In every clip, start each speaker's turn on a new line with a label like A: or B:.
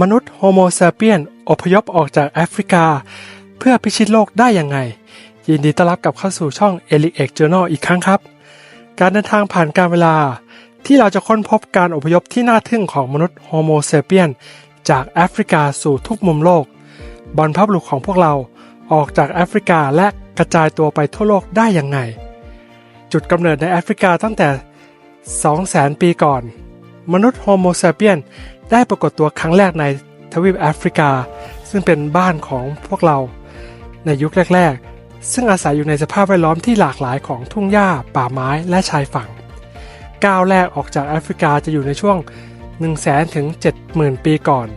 A: มนุษย์โฮโมซาเปียนอพยพออกจากแอฟริกา เพื่อพิชิตโลกได้ยังไง ยินดีต้อนรับกลับเข้าสู่ช่อง e l i x Journal อีกครั้งครับ การเดินทางผ่านการเวลา ที่เราจะค้นพบการอพยพที่น่าทึ่งของมนุษย์โฮโมซาเปียนจากแอฟริกาสู่ทุกมุมโลก บรรพบุรุษของพวกเราออกจากแอฟริกาและกระจายตัวไปทั่วโลกได้ยังไง จุดกำเนิดในแอฟริกาตั้งแต่ 200,000 ปีก่อน มนุษย์โฮโมซาเปียน ได้ปรากฏตัวครั้งแรกในทวีปแอฟริกา ซึ่งเป็นบ้านของพวกเรา ในยุคแรก ๆ ซึ่งอาศัยอยู่ในสภาพแวดล้อมที่หลากหลายของทุ่งหญ้า ป่าไม้และชายฝั่ง ก้าวแรกออกจากแอฟริกาจะอยู่ในช่วง 1 0 0 0 0แถึง70,000 ปีก่อน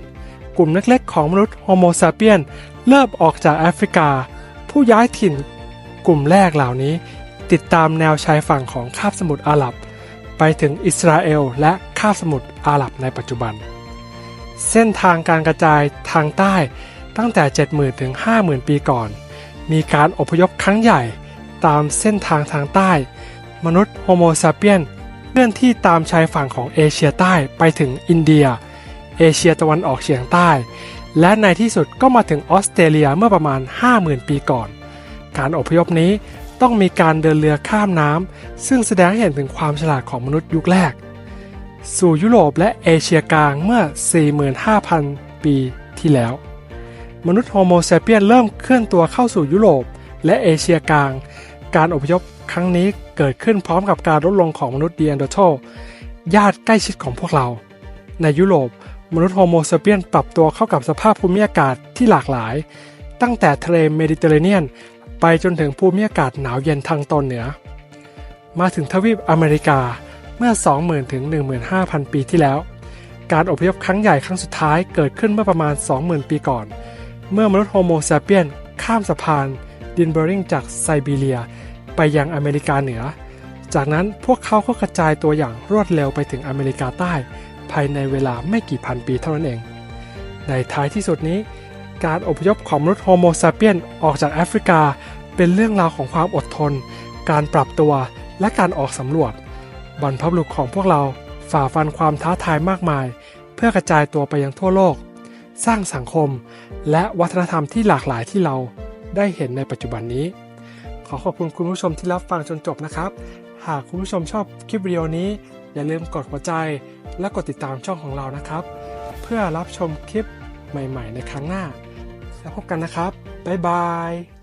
A: กลุ่มเล็กๆ ของมนุษย์โฮโมซาเปียนเริ่มออกจากแอฟริกา ผู้ย้ายถิ่น กลุ่มแรกเหล่านี้ ติดตามแนวชายฝั่งของคาบสมุทรอาหรับ ไปถึงอิสราเอลและคาบสมุทรอาหรับในปัจจุบัน เส้นทางการกระจายทางใต้ตั้งแต่ 70,000 ถึง 50,000 ปีก่อน มีการอพยพครั้งใหญ่ตามเส้นทางทางใต้ มนุษย์โฮโมซาเปียนเคลื่อนที่ตามชายฝั่งของเอเชียใต้ไปถึงอินเดีย เอเชียตะวันออกเฉียงใต้ และในที่สุดก็มาถึงออสเตรเลียเมื่อประมาณ 50,000 ปีก่อน การอพยพนี้ต้องมีการเดินเรือข้ามน้ำซึ่งแสดงให้เห็นถึงความฉลาดของมนุษย์ยุคแรก สู่ยุโรปและเอเชียกลางเมื่อ 45,000 ปีที่แล้ว มนุษย์โฮโมเซเปียนเริ่มเคลื่อนตัวเข้าสู่ยุโรปและเอเชียกลาง การอพยพครั้งนี้เกิดขึ้นพร้อมกับการลดลงของมนุษย์เดียนโดโตญาติใกล้ชิดของพวกเรา ในยุโรป มนุษย์โฮโมเซเปียนปรับตัวเข้ากับสภาพภูมิอากาศที่หลากหลาย ตั้งแต่ทะเลเมดิเตอร์เรเนียน ไปจนถึงภูมิอากาศหนาวเย็นทางตอนเหนือ มาถึงทวีปอเมริกา เมื่อ 20,000 ถึง 15,000 ปีที่แล้ว การอพยพครั้งใหญ่ครั้งสุดท้ายเกิดขึ้นเมื่อประมาณ 20,000 ปีก่อน เมื่อมนุษย์โฮโมซาเปียนข้ามสะพานดินเบอริงจากไซบีเรีย ไปยังอเมริกาเหนือ จากนั้นพวกเขาก็กระจายตัวอย่างรวดเร็วไปถึงอเมริกาใต้ ภายในเวลาไม่กี่พันปีเท่านั้นเอง ในท้ายที่สุดนี้ การอพยพของมนุษย์โฮโมซาเปียนออกจากแอฟริกาเป็นเรื่องราวของความอดทน การปรับตัว และการออกสำรวจ บรรพบุรุษของพวกเราฝ่าฟันความท้าทายมากมาย เพื่อกระจายตัวไปยังทั่วโลก สร้างสังคม และวัฒนธรรมที่หลากหลายที่เราได้เห็นในปัจจุบันนี้ ขอขอบคุณคุณผู้ชมที่รับฟังจนจบนะครับ หากคุณผู้ชมชอบคลิปวิดีโอนี้ อย่าลืมกดหัวใจ และกดติดตามช่องของเรานะครับ เพื่อรับชมคลิปใหม่ ๆ ในครั้งหน้า แล้วพบกันนะครับบ๊ายบาย